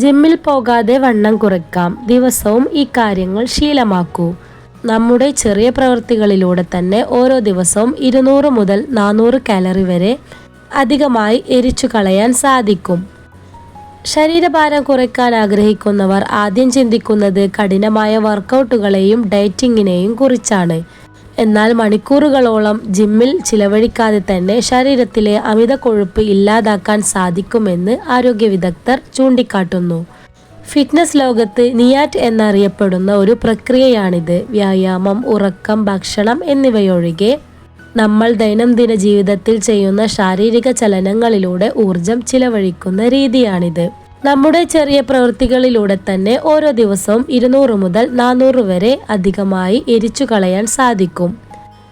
ജിമ്മിൽ പോകാതെ വണ്ണം കുറയ്ക്കാം. ദിവസവും ഈ കാര്യങ്ങൾ ശീലമാക്കൂ. നമ്മുടെ ചെറിയ പ്രവൃത്തികളിലൂടെ തന്നെ ഓരോ ദിവസവും ഇരുന്നൂറ് മുതൽ നാനൂറ് കാലറി വരെ അധികമായി എരിച്ചു കളയാൻ സാധിക്കും. ശരീരഭാരം കുറയ്ക്കാൻ ആഗ്രഹിക്കുന്നവർ ആദ്യം ചിന്തിക്കുന്നത് കഠിനമായ വർക്കൗട്ടുകളെയും ഡയറ്റിങ്ങിനെയും കുറിച്ചാണ്. എന്നാൽ മണിക്കൂറുകളോളം ജിമ്മിൽ ചിലവഴിക്കാതെ തന്നെ ശരീരത്തിലെ അമിത കൊഴുപ്പ് ഇല്ലാതാക്കാൻ സാധിക്കുമെന്ന് ആരോഗ്യ വിദഗ്ധർ ചൂണ്ടിക്കാട്ടുന്നു. ഫിറ്റ്നസ് ലോകത്ത് നിയാറ്റ് എന്നറിയപ്പെടുന്ന ഒരു പ്രക്രിയയാണിത്. വ്യായാമം ഉറക്കം ഭക്ഷണം എന്നിവയൊഴികെ നമ്മൾ ദൈനംദിന ജീവിതത്തിൽ ചെയ്യുന്ന ശാരീരിക ചലനങ്ങളിലൂടെ ഊർജം ചിലവഴിക്കുന്ന രീതിയാണിത്. നമ്മുടെ ചെറിയ പ്രവൃത്തികളിലൂടെ തന്നെ ഓരോ ദിവസവും ഇരുന്നൂറ് മുതൽ നാനൂറ് വരെ അധികമായി എരിച്ചു കളയാൻ സാധിക്കും.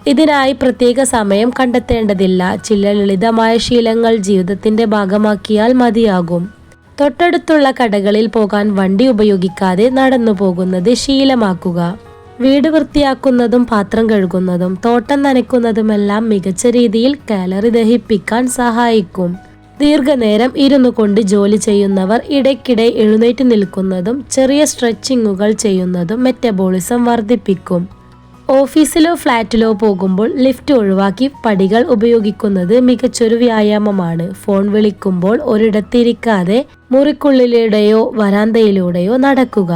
ഇതിനായി പ്രത്യേക സമയം കണ്ടെത്തേണ്ടതില്ല. ചില ലളിതമായ ശീലങ്ങൾ ജീവിതത്തിന്റെ ഭാഗമാക്കിയാൽ മതിയാകും. തൊട്ടടുത്തുള്ള കടകളിൽ പോകാൻ വണ്ടി ഉപയോഗിക്കാതെ നടന്നു പോകുന്നത് ശീലമാക്കുക. വീട് വൃത്തിയാക്കുന്നതും പാത്രം കഴുകുന്നതും തോട്ടം നനയ്ക്കുന്നതുമെല്ലാം മികച്ച രീതിയിൽ കാലറി ദഹിപ്പിക്കാൻ സഹായിക്കും. ദീർഘനേരം ഇരുന്നു കൊണ്ട് ജോലി ചെയ്യുന്നവർ ഇടയ്ക്കിടെ എഴുന്നേറ്റ് നിൽക്കുന്നതും ചെറിയ സ്ട്രെച്ചിങ്ങുകൾ ചെയ്യുന്നതും മെറ്റബോളിസം വർദ്ധിപ്പിക്കും. ഓഫീസിലോ ഫ്ലാറ്റിലോ പോകുമ്പോൾ ലിഫ്റ്റ് ഒഴിവാക്കി പടികൾ ഉപയോഗിക്കുന്നത് മികച്ചൊരു വ്യായാമമാണ്. ഫോൺ വിളിക്കുമ്പോൾ ഒരിടത്തിരിക്കാതെ മുറിക്കുള്ളിലൂടെയോ വരാന്തയിലൂടെയോ നടക്കുക.